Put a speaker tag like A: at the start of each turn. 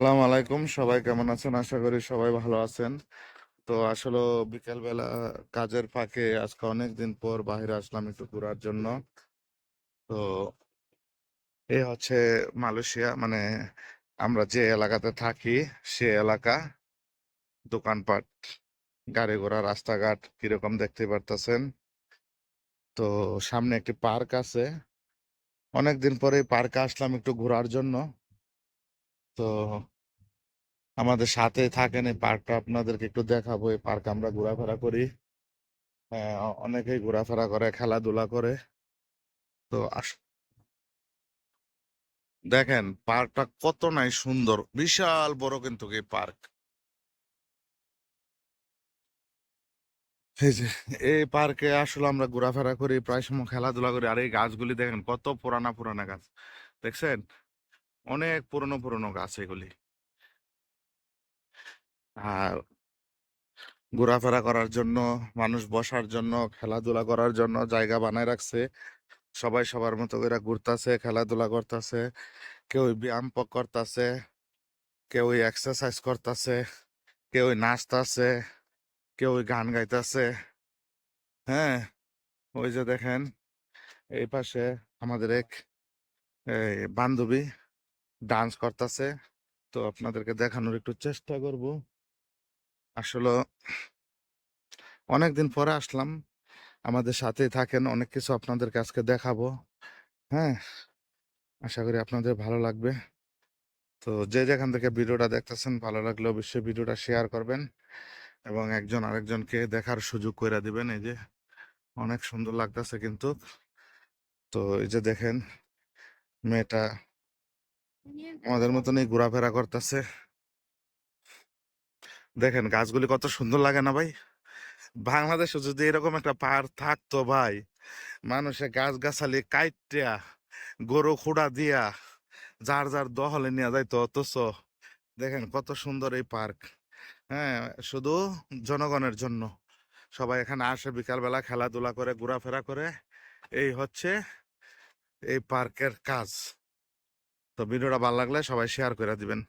A: আসসালামু আলাইকুম। সবাই কেমন আছেন? আশা করি সবাই ভালো আছেন। তো আসলে বিকেলবেলা কাজের ফাঁকে আজকে অনেক দিন পর বাইরে আসলাম একটু ঘোরার জন্য। তো এ হচ্ছে মালয়েশিয়া মানে আমরা যে এলাকাতে থাকি সে এলাকা। দোকানপাট, গাড়ি ঘোড়া, রাস্তাঘাট কীরকম দেখতে পারতেছেন? তো সামনে একটি পার্ক আছে। অনেক দিন পরে পার্কে আসলাম একটু ঘোরার জন্য। তো আমাদের সাথে থাকেন এই পার্কটা আপনাদেরকে একটু দেখাবো। এই পার্ক আমরা ঘোরাফেরা করি। হ্যাঁ অনেকেই ঘোরাফেরা করে, খেলাধুলা করে। তো আস- দেখেন, পার্কটা কত নাই সুন্দর। বিশাল বড় কিন্তু এই পার্ক। এই যে, এই পার্কে আসলে আমরা ঘোরাফেরা করি, প্রায় সময় খেলাধুলা করি। আর এই গাছগুলি দেখেন কত পুরানা পুরানা গাছ। দেখছেন? অনেক পুরনো পুরনো গাছ এগুলি। আর ঘোরাফেরা করার জন্য, মানুষ বসার জন্য, খেলাধুলা করার জন্য জায়গা বানায় রাখছে। সবাই সবার মতো করে ঘুরতাছে, খেলাধুলা করতেছে কেউ ব্যায়াম করতাছে কেউ এক্সারসাইজ করতেছে কেউ নাচতাছে কেউ গান গাইতাছে। হ্যাঁ ওই যে দেখেন, এই পাশে আমাদের এক বান্ধবী ডান্স করতেছে। তো আপনাদেরকে দেখানোর একটু চেষ্টা করব। আসলে অনেকদিন পরে আসলাম। আমাদের সাথেই থাকেন, অনেক কিছু আপনাদেরকে আজকে দেখাবো। হ্যাঁ আশা করি আপনাদের ভালো লাগবে। তো যে যেখান থেকে ভিডিওটা দেখতেছেন, ভালো লাগলে অবশ্যই ভিডিওটা শেয়ার করবেন এবং একজন আরেকজনকে দেখার সুযোগ করে দিবেন। এই যে অনেক সুন্দর লাগতেছে কিন্তু। তো এই যে দেখেন, মেয়েটা আমাদের মতনই ঘোরাফেরা করতেছে। দেখেন, গাছগুলি কত সুন্দর লাগে না ভাই? বাংলাদেশে যদি এরকম একটা পাহাড় থাকতো ভাই, মানুষে গাছ গাছালি কাইটিয়া, গরু খুঁড়া দিয়া যার যার দহলে নিয়ে যাইতো, অথচ দেখেন কত সুন্দর এই পার্ক। হ্যাঁ শুধু জনগণের জন্য। সবাই এখানে আসে, বিকালবেলা খেলাধুলা করে, ঘোরাফেরা করে। এই হচ্ছে এই পার্কের কাজ। তো ভিডিওটা ভালো লাগলে সবাই শেয়ার করে দিবেন।